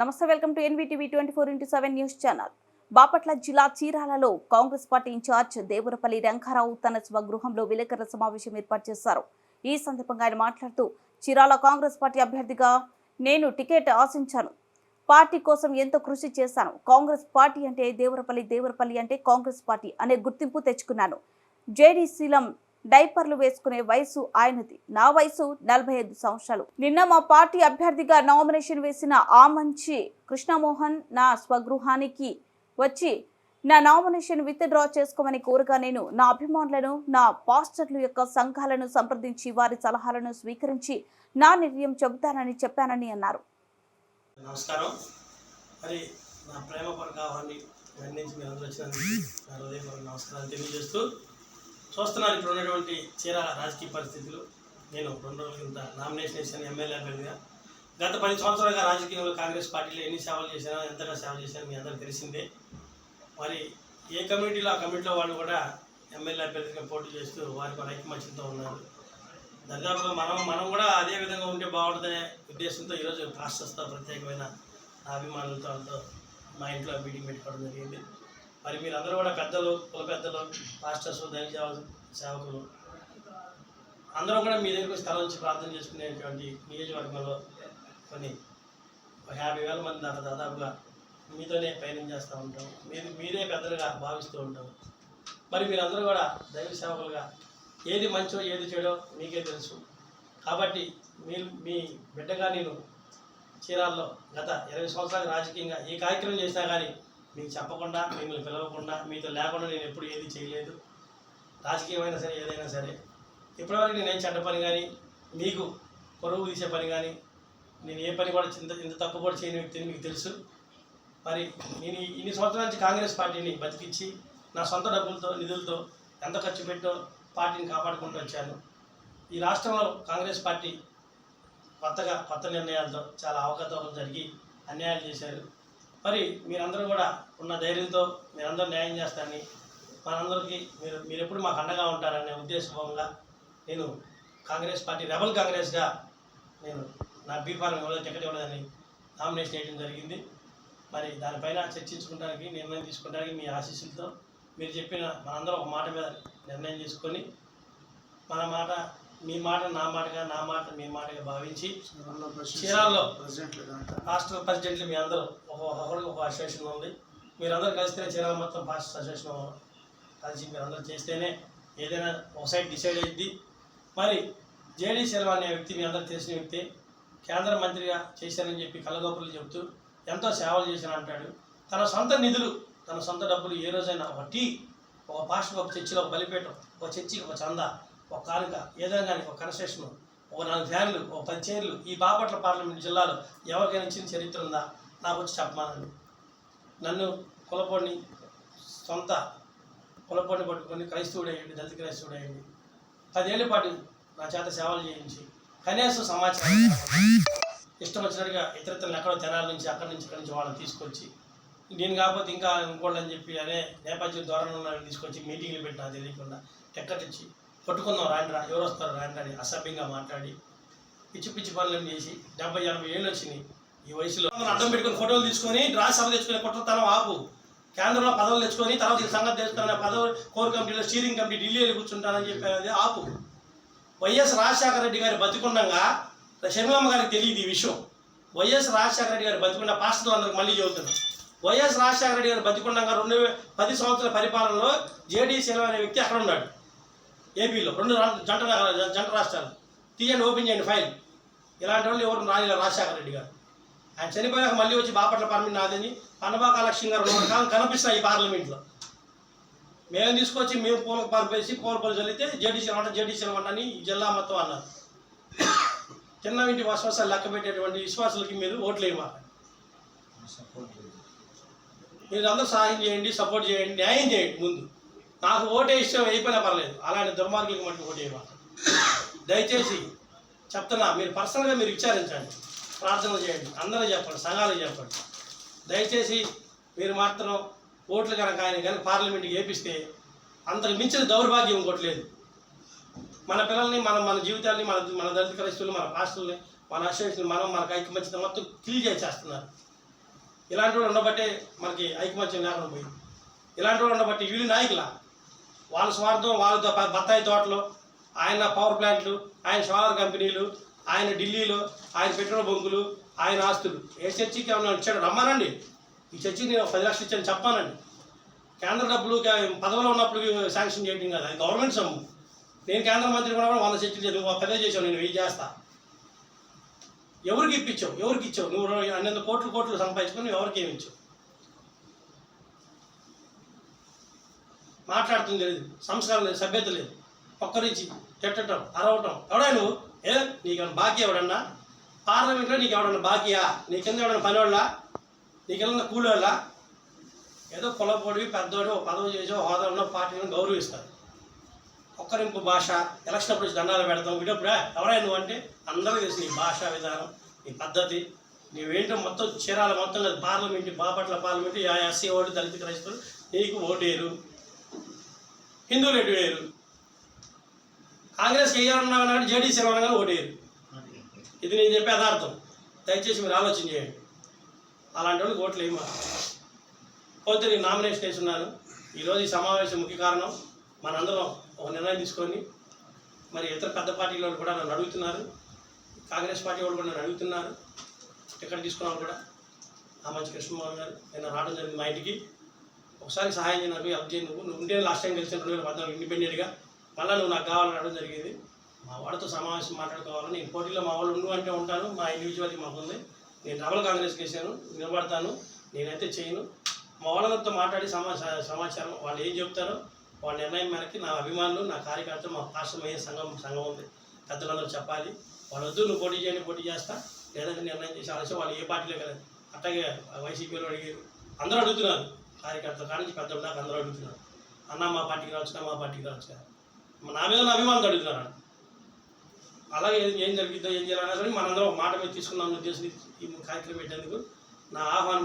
నమస్తే welcome to NVTV twenty four into seven news channel. Bapatla జిల్లా చీరాలలో Congress party in-charge Devarapalli Rangarao తన స్వగృహంలో విలేకరుల సమావేశం ఏర్పాటు చేశారు. ఈ సందర్భంగా ఆయన మాట్లాడుతూ చీరాల కాంగ్రెస్ పార్టీ అభ్యర్థిగా నేను టికెట్ ఆశించాను. పార్టీ కోసం ఎంతో కృషి చేశాను. కాంగ్రెస్ పార్టీ అంటే దేవరపల్లి దేవరపల్లి అంటే కాంగ్రెస్ పార్టీ అనే గుర్తింపు తెచ్చుకున్నాను. జేడీ శీలం డైపర్లు వేసుకునే వయసు ఆయనది. నా వయసు నలభై ఐదు సంవత్సరాలు. నిన్న మా పార్టీ అభ్యర్థిగా నామినేషన్ వేసిన ఆ మంచి కృష్ణమోహన్ నా స్వగృహానికి వచ్చి నా నామినేషన్ విత్ డ్రా చేసుకోమని కోరగా నేను నా అభిమానులను నా పాస్టర్లు యొక్క సంఘాలను సంప్రదించి వారి సలహాలను స్వీకరించి నా నిర్ణయం చెబుతానని చెప్పానని అన్నారు. నమస్కారం. మరి నా ప్రేమ పరకావాన్ని మీరు అందరూ వచ్చినందుకు నా హృదయపూర్వక నమస్కారాలు తెలియజేస్తూ చూస్తున్నారు ఇప్పుడు ఉన్నటువంటి చీరాల రాజకీయ పరిస్థితులు. నేను రెండు రోజుల కింద నామినేషన్ చేశాను ఎమ్మెల్యే అభ్యర్థిగా. గత పది సంవత్సరాలుగా రాజకీయంలో కాంగ్రెస్ పార్టీలో ఎన్ని సేవలు చేశానో ఎంతగా సేవ చేశానో మీ అందరికీ తెలిసిందే. మరి ఏ కమిటీలో ఆ కమిటీలో వాళ్ళు కూడా ఎమ్మెల్యే అభ్యర్థిగా పోటీ చేస్తూ వారికి ఒక ఐకమత్యంతో ఉన్నారు. దర్దాపుగా మనం మనం కూడా అదే విధంగా ఉంటే బాగుంటుందనే ఉద్దేశంతో ఈరోజు పాస్టర్స్తో ప్రత్యేకమైన అభిమానులతో మా ఇంట్లో మీటింగ్ పెట్టుకోవడం జరిగింది. మరి మీరందరూ కూడా పెద్దలు కుల పెద్దలు పాస్టర్స్ దైవ సేవకులు అందరూ కూడా మీ దగ్గరికి స్థలం నుంచి ప్రార్థన చేసుకునేటువంటి నియోజకవర్గంలో కొన్ని యాభై వేల మంది దాకా దాదాపుగా మీతోనే పయనం చేస్తూ ఉంటాం. మీరు మీరే పెద్దలుగా భావిస్తూ ఉంటాం. మరి మీరందరూ కూడా దైవ సేవకులుగా ఏది మంచో ఏది చెడో మీకే తెలుసు. కాబట్టి మీరు మీ బిడ్డగా నేను చీరాల్లో గత ఇరవై సంవత్సరాలు రాజకీయంగా ఏ కార్యక్రమం చేసినా కానీ మీకు చెప్పకుండా మిమ్మల్ని పిలవకుండా మీతో లేకుండా నేను ఎప్పుడు ఏది చేయలేదు. రాజకీయమైనా సరే ఏదైనా సరే. ఇప్పటివరకు నేను ఏం చెడ్డ పని కానీ మీకు పొరుగు తీసే పని కానీ నేను ఏ పని కూడా ఇంత ఇంత తప్పు కూడా చేయని వ్యక్తిని మీకు తెలుసు. మరి నేను ఇన్ని సంవత్సరాల నుంచి కాంగ్రెస్ పార్టీని బతికించి నా సొంత డబ్బులతో నిధులతో ఎంత ఖర్చు పెట్టో పార్టీని కాపాడుకుంటూ వచ్చాను. ఈ రాష్ట్రంలో కాంగ్రెస్ పార్టీ కొత్తగా కొత్త నిర్ణయాలతో చాలా అవకతవకలు జరిగి అన్యాయాలు చేశారు. మరి మీరందరూ కూడా ఉన్న ధైర్యంతో మీరందరూ న్యాయం చేస్తారని మనందరికీ మీరు మీరు ఎప్పుడు మాకు అండగా ఉంటారనే ఉద్దేశపూర్వకంగా నేను కాంగ్రెస్ పార్టీ రెబల్ కాంగ్రెస్గా నేను నా బీఫారం ఇవ్వలేదు టికెట్ ఇవ్వలేదని నామినేషన్ వేయడం జరిగింది. మరి దానిపైన చర్చించుకోవడానికి నిర్ణయం తీసుకోవడానికి మీ ఆశీస్సులతో మీరు చెప్పిన మనందరం ఒక మాట మీద నిర్ణయం తీసుకొని మన మాట మీ మాట నా మాటగా నా మాట మీ మాటగా భావించి చీరాల్లో రాష్ట్ర ప్రెసిడెంట్లు మీ అందరూ ఒక ఒకరికి ఒక అసోసియేషన్ ఉంది. మీరందరూ కలిస్తేనే చీరాల మొత్తం ఫాస్ట్ అసోసియేషన్ కలిసి మీరందరూ చేస్తేనే ఏదైనా ఒక సైడ్ డిసైడ్ అయ్యింది మరి జేడీ శర్మ అనే వ్యక్తి మీ అందరూ తెలిసిన వ్యక్తి కేంద్ర మంత్రిగా చేశానని చెప్పి కళ్ళగోపులు చెబుతూ ఎంతో సేవలు చేశాను అంటాడు. తన సొంత నిధులు తన సొంత డబ్బులు ఏ రోజైనా ఒక టీ ఒక పాస్టర్ ఒక చర్చిలో ఒక బలిపేటం ఒక చర్చికి ఒక చందా ఒక కానుక ఏదైనా కానీ ఒక కన్సెషన్ ఒక నాలుగు ఫ్యాన్లు ఒక పది చైర్లు ఈ బాపట్ల పార్లమెంట్ జిల్లాలో ఎవరికైనా ఇచ్చిన చరిత్ర ఉందా? నాకు వచ్చి చెప్పమానండి. నన్ను కులపొడిని సొంత కులపొడిని పట్టుకొని క్రైస్తవుడు దళిత క్రైస్తవుడు పదేళ్ళ పాటు నా చేత సేవలు చేయించి కనీసం సమాచారం ఇష్టం వచ్చినట్టుగా ఇతరితరులు ఎక్కడో తెనాల నుంచి అక్కడి నుంచి ఇక్కడి నుంచి వాళ్ళని తీసుకొచ్చి నేను కాకపోతే ఇంకా ఇంకోళ్ళని చెప్పి అనే నేపథ్యం ధోరణి తీసుకొచ్చి మీటింగ్లు పెట్టినా తెలియకుండా టిక్కెట్ పట్టుకుందాం రాండ్రా ఎవరు వస్తారు రాండ్రా అని అసభ్యంగా మాట్లాడి పిచ్చి పిచ్చి పనులను చేసి డెబ్బై ఎనభై ఏళ్ళు వచ్చినాయి ఈ వయసులో. మనం అడ్డం పెట్టుకొని ఫోటోలు తీసుకొని డ్రా సభ తెచ్చుకునే కుట్రతనం ఆపు. కేంద్రంలో పదవులు తెచ్చుకొని తర్వాత ఈ సంగతి తెచ్చుకున్న పదవి కోర్ కమిటీలో స్టీరింగ్ కమిటీ ఢిల్లీ కూర్చుంటానని చెప్పేది ఆపు. వైఎస్ రాజశేఖర రెడ్డి గారి బతికుండగా షర్మిలమ్మ గారికి తెలియదు ఈ విషయం. వైఎస్ రాజశేఖర రెడ్డి గారి బతికుండ పాస్టర్లు అందరికి మళ్ళీ చెబుతున్నాం. వైఎస్ రాజశేఖర రెడ్డి గారు బతికుండగా రెండు పది సంవత్సరాల పరిపాలనలో జేడీ శర్మ అనే వ్యక్తి అక్కడ ఉన్నాడు. ఏపీలో రెండు జంట జంట రాష్ట్రాలు. తీయండి ఓపెన్ చేయండి ఫైల్. ఇలాంటి వాళ్ళు ఎవరు రాని రాజశేఖర రెడ్డి గారు. ఆయన చనిపోయాక మళ్ళీ వచ్చి బాపట్ల పార్లమెంట్ నాదని పన్నబాక లక్ష్మి గారు కాలం కనిపిస్తాయి ఈ పార్లమెంట్లో. మేము తీసుకొచ్చి మేము పూలకు పంపేసి పూల పూలు చల్లితే జేడీసీ వంట జేడీసీ వంట అని ఈ జిల్లా మొత్తం అన్నారు. చిన్న ఇంటి విశ్వాసాలు లెక్క పెట్టేటువంటి విశ్వాసాలకి మీరు ఓట్లు వేయమాట. మీరు అందరూ సహాయం చేయండి సపోర్ట్ చేయండి న్యాయం చేయండి ముందు. నాకు ఓటే ఇష్టం అయిపోయినా పర్లేదు. అలాంటి దుర్మార్గులకు మటుకు ఓటే దయచేసి చెప్తున్నా మీరు పర్సనల్గా మీరు విచారించండి. ప్రార్థనలు చేయండి. అందరూ చెప్పండి సంఘాలు చెప్పండి. దయచేసి మీరు మాత్రం ఓట్లు కనుక ఆయన కనుక పార్లమెంట్కి వేపిస్తే అంతకు మించిన దౌర్భాగ్యం ఇంకోటి లేదు. మన పిల్లల్ని మన మన జీవితాల్ని మన మన దళిత క్రైస్తువులు మన పాస్టర్ని మన అసోసియేషన్ మనం మనకు ఐకమత్యం మొత్తం క్లీన్ చేసేస్తున్నారు. ఇలాంటి వాళ్ళు ఉండబట్టే మనకి ఐకమత్యం లేకుండా పోయింది. ఇలాంటి వాళ్ళు ఉండబట్టి వీళ్ళు నాయకులా? వాళ్ళ స్వార్థం వాళ్ళ బత్తాయి తోటలు ఆయన పవర్ ప్లాంట్లు ఆయన సోలార్ కంపెనీలు ఆయన ఢిల్లీలో ఆయన పెట్రోల్ బంకులు ఆయన ఆస్తులు. ఏ చర్చికి ఏమన్నా ఇచ్చాడు? రమ్మానండి. ఈ చర్చికి నేను ఒక పది లక్షలు ఇచ్చాను చెప్పానండి. కేంద్ర డబ్బులు కే- పదవిలో ఉన్నప్పుడు శాంక్షన్ చేయడం కదా అది గవర్నమెంట్ సొమ్ము. నేను కేంద్ర మంత్రి కూడా వంద చర్చలు చేసి నువ్వు పదే చేసావు నేను వెయ్యి చేస్తా. ఎవరికి ఇప్పించావు? ఎవరికి ఇచ్చావు? నువ్వు అన్నెంత కోట్లు కోట్లు సంపాదించుకొని ఎవరికి ఏమి ఇచ్చావు? మాట్లాడుతుంది లేదు సంస్కారం లేదు సభ్యత లేదు. ఒక్కరించి తిట్టడం అరవటం. ఎవడా నువ్వు? ఏ? నీకు బాకీ ఎవడన్నా? పార్లమెంట్లో నీకు ఎవడన్నా బాకీయా? నీ కింద ఎవడన్నా పనివాళ్ళ? నీ కింద కూలోళ్ళ? ఏదో కులపొడివి పెద్దోడు ఓ పదవి చేసో హోదా ఉన్న పార్టీని గౌరవిస్తారు. ఒక్కరింపు భాష ఎలక్షన్ అప్పుడు దండాలు పెడతాం. వీడప్పుడా ఎవరైనా నువ్వు అంటే? అందరూ తెలుసు నీ భాష విధానం నీ పద్ధతి. నీవేంటో మొత్తం చీరాల మొత్తం కదా parliament Bapatla parliament SC vote దళిత క్రైస్తవులు నీకు ఓటేరు. హిందువులు ఎటు వేయరు కాంగ్రెస్ వేయాలన్నా కానీ జేడీసీ ఏమన్నా ఓటు వేయరు ఇది నేను చెప్పే యథార్థం. దయచేసి మీరు ఆలోచన చేయండి. అలాంటి వాళ్ళకి ఓట్లు ఏమా పోతే నేను నామినేషన్ వేస్తున్నాను ఈరోజు ఈ సమావేశం ముఖ్య కారణం మనందరం ఒక నిర్ణయం తీసుకొని మరి ఇతర పెద్ద పార్టీల వాళ్ళు కూడా నన్ను అడుగుతున్నారు. కాంగ్రెస్ పార్టీ వాళ్ళు కూడా నన్ను అడుగుతున్నారు. టికెట్ తీసుకున్నాను కూడా? ఆ మంచి కృష్ణమోహన్ గారు నేను రావడం జరిగింది మా ఇంటికి. ఒకసారి సహాయం చేయను నాకు హెల్ప్ చేయి. నువ్వు నువ్వు ఉంటే లాస్ట్ టైం గెలిచిన రెండు వేల పద్నాలుగు ఇండిపెండెంట్గా మళ్ళీ నువ్వు నాకు కావాలని అడగడం జరిగింది. మా వాళ్ళతో సమావేశం మాట్లాడుకోవాలని నేను పోటీలో మా వాళ్ళు ఉండు అంటే ఉంటాను మా ఇండివిజువాలిటీ మాకు ఉంది. నేను డబల్ కాంగ్రెస్కి చేశాను నిలబడతాను. నేనైతే చేయను. మా వాళ్ళతో మాట్లాడి సమా సమాచారం వాళ్ళు ఏం చెప్తారో వాళ్ళ నిర్ణయం మేరకి నా అభిమానులు నా కార్యకర్తలు మా పార్శ్వమయ్యే సంఘం సంఘం ఉంది. పెద్దలందరూ చెప్పాలి. వాళ్ళు వద్దు నువ్వు పోటీ చేయండి పోటీ చేస్తా. లేదంటే నిర్ణయం చేసి ఆలోచన వాళ్ళు ఏ పార్టీలో కదా అట్లాగే వైసీపీలో అడిగారు. అందరూ అడుగుతున్నారు. కార్యకర్తల కాడ నుంచి పెద్దలు దాకా అందరూ అడుగుతున్నారు. అన్న మా పార్టీకి రావచ్చు మా పార్టీకి రావచ్చు నా మీద ఉన్న అభిమానులు అడుగుతున్నారు అలాగే ఏం ఏం జరిగిద్దో ఏం చేయాలన్నా కానీ మనందరం ఒక మాట మీద తీసుకున్నాం ఉద్దేశం ఈ కార్యక్రమం పెట్టేందుకు నా ఆహ్వానం